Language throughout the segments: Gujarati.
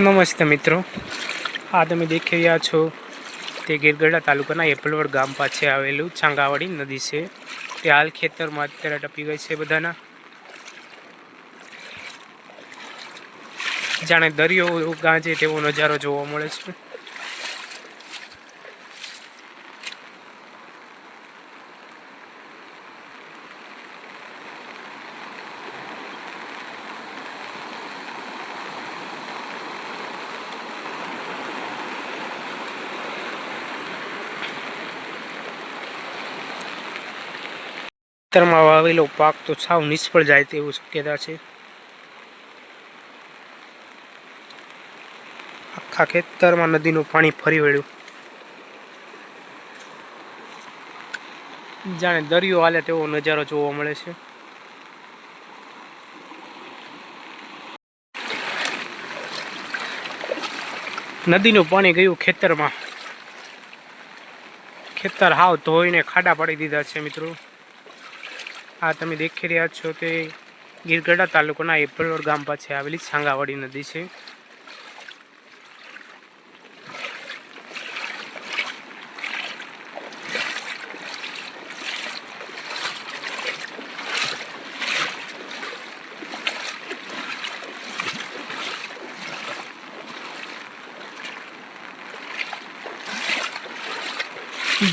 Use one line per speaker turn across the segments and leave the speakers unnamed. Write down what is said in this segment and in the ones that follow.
નમસ્તે મિત્રો. આ તમે દેખી રહ્યા છો તે ગીરગઢડા તાલુકાના એપલવડ ગામ પાસે આવેલું ચાંગાવાડી નદી છે. તે હાલ ખેતરમાં અત્યારે ટપી ગઈ છે બધાના. જાણે દરિયો ગાંજે તેવો નજારો જોવા મળે છે. ખેતરમાં વાવેલો પાક તો સાવ નિષ્ફળ જાય તેવું શક્યતા છે. આખા ખેતરમાં નદીનું પાણી ફરી વળ્યું. જાણે દરિયો હાલે તેવો નજારો જોવા મળે છે. નદીનું પાણી ગયું ખેતરમાં. ખેતર હાવ ધોઈને ખાડા પાડી દીધા છે મિત્રો. આ તમે દેખી રહ્યા છો તે ગીરગઢા તાલુકાના એપલોડ ગામ પાસે આવેલી છાંગાવાડી નદી છે.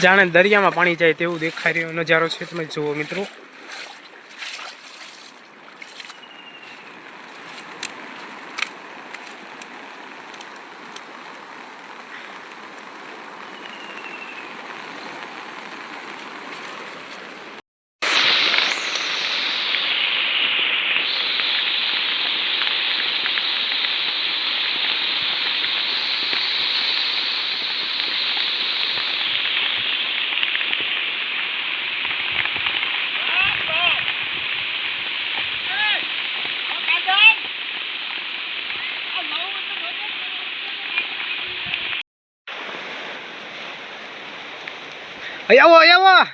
જાણે દરિયામાં પાણી જાય તેવું દેખાઈ રહ્યો નજારો છે. તમે જુઓ મિત્રો. અહીં આવો અહીં આવો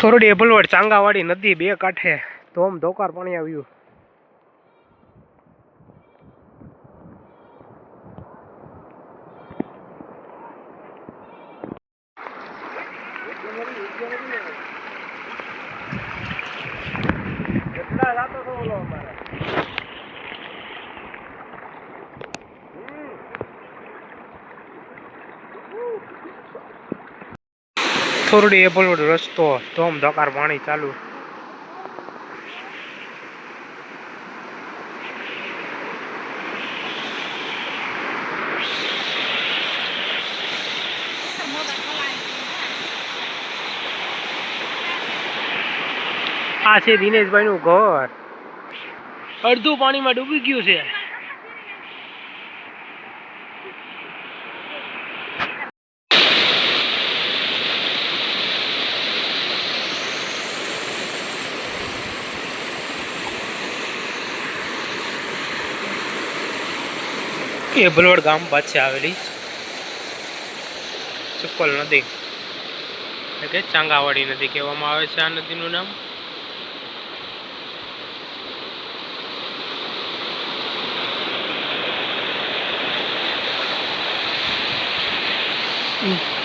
થોરડી એબલવડ ચાંગાવાડી નદી બે કાંઠે. ધોમ ધોકાર પાણી આવ્યું. થોરડી એભલવડ રસ્તો ધોમ ધોકાર પાણી ચાલુ. આ છે દિનેશભાઈ નું ઘર. અડધું પાણીમાં ડૂબી ગયું છે. એ ભલવડ ગામ પાસે આવેલી ચુક્કલ નદી. એટલે કે ચાંગાવાડી નદી કહેવામાં આવે છે આ નદીનું નામ. Mm.